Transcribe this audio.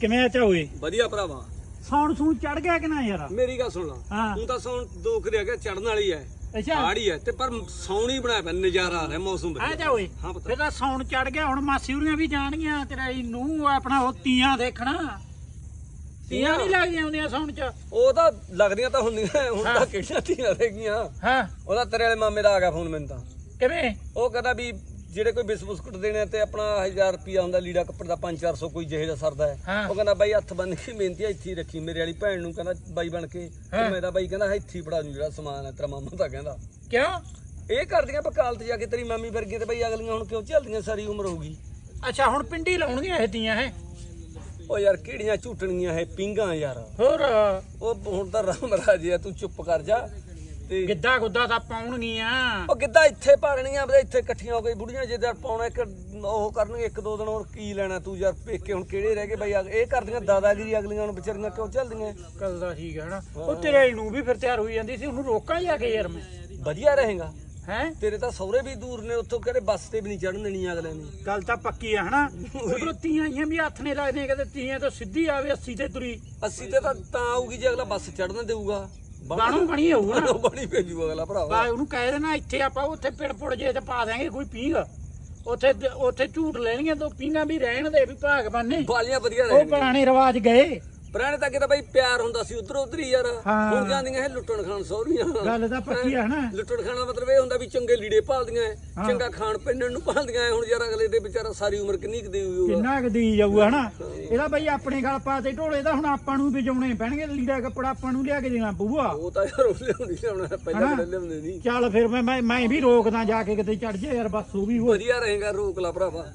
ਕਿਵੇਂ ਆ ਓਏ ਵਧੀਆ ਭਰਾਵਾ। ਸੌਣ ਸੂ ਚੜ ਗਿਆ ਕਿ ਨਾ ਯਾਰ? ਮੇਰੀ ਗੱਲ ਸੁਣ ਲਾ। ਹਾਂ। ਤੂੰ ਤਾਂ ਸੌਣ ਦੋ ਕਰਿਆ ਗਿਆ ਚੜਨ ਵਾਲੀ ਐ। ਅੱਛਾ। ਆੜੀ ਐ। ਤੇ ਪਰ ਸੌਣੀ ਬਣਾਇਆ ਪਿਆ ਨਜ਼ਾਰਾ ਆ ਰਿਹਾ ਮੌਸਮ ਆ ਵਧੀਆ ਹਾਂ ਪੁੱਤ। ਫਿਰ ਤਾਂ ਸੌਣ ਚੜ ਗਿਆ ਹੁਣ ਮਾਸੀ ਉਰੀਆਂ ਵੀ ਜਾਣਗੀਆਂ ਤੇਰਾ ਨੂੰ ਆਪਣਾ ਉਹ ਤੀਆਂ ਦੇਖਣਾ। ਤੀਆਂ ਨਹੀਂ ਲੱਗਦੀਆਂ ਹੁੰਦੀਆਂ ਸੌਣ ਚ। ਉਹ ਤਾਂ ਲੱਗਦੀਆਂ ਤਾਂ ਹੁੰਦੀਆਂ ਹੁਣ ਹਾਂ। ਤਾਂ ਕਿਹੜੀਆਂ ਧੀਆਂ ਰਹਿ ਗਈਆਂ। ਹਾਂ। ਉਹਦਾ ਤੇਰੇ ਵਾਲੇ ਮਾਮੇ ਦਾ ਆ ਗਿਆ ਫੋਨ ਮੈਨੂੰ ਤਾਂ। ਕਿਵੇਂ? ਉਹ ਕਹਿੰਦਾ ਵੀ ਜਿਹੜੇ ਕੋਈ ਬਿਸ ਬੁਸਕਟ ਦੇਣੇ ਤੇ ਆਪਣਾ 1000 ਰੁਪਿਆ ਹੁੰਦਾ ਲੀੜਾ ਕੱਪੜੇ ਦਾ 5-400 ਕੋਈ ਜਿਹੇ ਦਾ ਸਰਦਾ ਹੈ। ਹਾਂ। ਉਹ ਕਹਿੰਦਾ ਬਾਈ ਹੱਥ ਬੰਨ ਕੇ ਮਿਹਨਤੀ ਇੱਥੇ ਹੀ ਰੱਖੀ ਮੇਰੇ ਵਾਲੀ ਭੈਣ ਨੂੰ ਕਹਿੰਦਾ ਬਾਈ ਬਣ ਕੇ। ਹਾਂ। ਮੇਰਾ ਬਾਈ ਕਹਿੰਦਾ ਇੱਥੇ ਹੀ ਫੜਾ ਨੂੰ ਜਿਹੜਾ ਸਮਾਨ ਹੈ ਤੇਰਾ ਮਾਮਾ ਤਾਂ ਕਹਿੰਦਾ। ਕਿਉਂ? ਇਹ ਕਰਦੀਆਂ ਬਕਾਲਤ ਜਾ ਕੇ ਤੇਰੀ ਮਾਮੀ ਵਰਗੀ ਤੇ ਬਈ ਅਗਲੀਆਂ ਹੁਣ ਕਿਉਂ ਚੱਲਦੀਆਂ ਸਾਰੀ ਉਮਰ ਹੋਊਗੀ ਅੱਛਾ ਹੁਣ ਪਿੰਡੀ ਲਾਉਣਗੀਆਂ ਇਹ ਤੀਆਂ ਹੈ? ਉਹ ਯਾਰ ਕਿਹੜੀਆਂ ਝੂਟਣੀਆਂ ਇਹ ਪਿੰਗਾ ਯਾਰ। ਹੋਰ? ਉਹ ਹੁਣ ਤਾਂ ਰਾਮ ਰਾਜੇ ਆ ਤੂੰ ਚੁੱਪ ਕਰ ਜਾ। ਤੇ ਗਿੱਧਾ ਗੁੱਦਾ ਤਾਂ ਪਾਉਣਗੀਆਂ ਉਹ ਕਿੱਦਾਂ ਇੱਥੇ ਪਾੜਨੀਆਂ ਬਈ ਇੱਥੇ ਇਕੱਠੀਆਂ ਹੋ ਕੇ ਬੁੜੀਆਂ ਜੇ ਯਾਰ ਪਾਉਣਾ ਇੱਕ ਉਹ ਕਰਨਗੇ ਇੱਕ ਦੋ ਦਿਨ ਹੋਰ ਕੀ ਲੈਣਾ ਤੂੰ ਯਾਰ ਪੇਕੇ ਹੁਣ ਕਿਹੜੇ ਰਹਿ ਗਏ ਬਈ ਇਹ ਕਰਦੀਆਂ ਦਾਦਾਗਿਰੀ ਅਗਲੀਆਂ ਨੂੰ ਵਿਚਾਰੀਆਂ ਕਿਉਂ ਚੱਲਦੀਆਂ? ਗੱਲ ਦਾ ਠੀਕ ਹੈ। ਨਾ ਉਹ ਤੇਰੇ ਨੂੰ ਵੀ ਫਿਰ ਤਿਆਰ ਹੋਈ ਜਾਂਦੀ ਸੀ ਉਹਨੂੰ ਰੋਕਾਂ ਜਾ ਕੇ ਯਾਰ ਮੈਂ। ਵਧੀਆ ਰਹੇਗਾ। ਹੈ? ਤੇਰੇ ਤਾਂ ਸਹੁਰੇ ਵੀ ਦੂਰ ਨੇ ਉੱਥੋਂ ਕਿਹੜੇ ਬੱਸ ਤੇ ਵੀ ਨਹੀਂ ਚੜਨ ਦੇਣੀ ਅਗਲੇ ਨੇ। ਗੱਲ ਤਾਂ ਪੱਕੀ ਆ ਹਨਾ। ਉਧਰੋਂ ਤੀਆਂ ਆਈਆਂ ਵੀ ਹੱਥ ਨੇ ਲੱਗਦੇ ਕਦੇ ਤੀਆਂ ਤਾਂ ਸਿੱਧੀ ਆਵੇ 80 ਤੇ ਤੁਰੀ। 80 ਤੇ ਤਾਂ ਤਾਂ ਆਊਗੀ ਜੇ ਅਗਲਾ ਬੱਸ ਚੜਨ ਦੇਊਗਾ। ਬਾਣੂ ਬਣੀ ਹੋਊ ਨਾ। ਬਣੀ ਭੇਜੂ ਅਗਲਾ ਭਰਾਵਾ। ਬਾ ਉਹਨੂੰ ਕਹਿ ਦੇਣਾ ਇੱਥੇ ਆਪਾਂ ਉੱਥੇ ਪਿੜ ਪੁੜ ਜੇ ਤੇ ਪਾ ਦਾਂਗੇ ਕੋਈ ਪੀਂਗ ਉੱਥੇ ਉੱਥੇ ਝੂਟ ਲੈਣੀਆਂ ਤੋਂ ਪੀਂਗਾ ਵੀ ਰਹਿਣ ਦੇ ਵੀ ਭਾਗ ਬੰਨੇ ਬਾਲੀਆਂ ਵਧੀਆ ਉਹ ਰਹਿਣਗੀਆਂ ਪੁਰਾਣੇ ਰਿਵਾਜ ਗਏ। ਪੁਰਾਣੇ ਤਾਂ ਕਿਤੇ ਬਈ ਪਿਆਰ ਹੁੰਦਾ ਸੀ ਉਧਰ ਉਧਰ ਹੀ ਯਾਰ। ਹਾਂ। ਹੁਣ ਜਾਂਦੀਆਂ ਇਹ ਲੁੱਟਣ ਖਾਣ ਸਹੁਰੀਆਂ। ਗੱਲ ਤਾਂ ਪੱਕੀ ਆ ਹਨਾ ਲੁੱਟਣ ਖਾਣ ਦਾ ਮਤਲਬ ਇਹ ਹੁੰਦਾ ਵੀ ਚੰਗੇ ਲੀੜੇ ਭਾਲਦੀਆਂ ਐ, ਹਾਂ। ਚੰਗਾ ਖਾਣ ਪਹਿਨਣ ਨੂੰ ਭਾਲਦੀਆਂ ਐ। ਹੁਣ ਯਾਰ ਅਗਲੇ ਦੇ ਵਿਚਾਰਾ ਸਾਰੀ ਉਮਰ ਕਿੰਨੀ ਕੁ ਦੇਊਗਾ ਕਿੰਨਾ ਕੁ ਦੀ ਜਾਊ ਹਨਾ ਇਹਦਾ ਬਈ ਆਪਣੇ ਗਲ ਪਾ ਤੇ ਢੋਲੇ ਦਾ ਹੁਣ ਆਪਾਂ ਨੂੰ ਵਜਾਉਣੇ ਪੈਣਗੇ ਲੀੜਾ ਕੱਪੜਾ ਆਪਾਂ ਨੂੰ ਲਿਆ ਕੇ ਦੇਣਾ ਪਊਗਾ ਉਹ ਤਾਂ ਯਾਰ ਉਹ ਲਿਆਉਣੀ ਲਿਆਉਣਾ ਪਹਿਲਾਂ? ਕਿਹੜੇ ਲਿਆਉਂਦੇ ਨਹੀਂ ਚੱਲ ਫਿਰ ਮੈਂ ਮੈਂ- ਮੈਂ ਵੀ ਰੋਕਦਾ ਜਾ ਕੇ ਕਿਤੇ ਚੜ ਜਾ ਯਾਰ ਬਸ ਉਹ ਵੀ ਹੋ ਵਧੀਆ ਰਹੇਗਾ ਰੋਕ ਲਾ ਭਰਾਵਾ।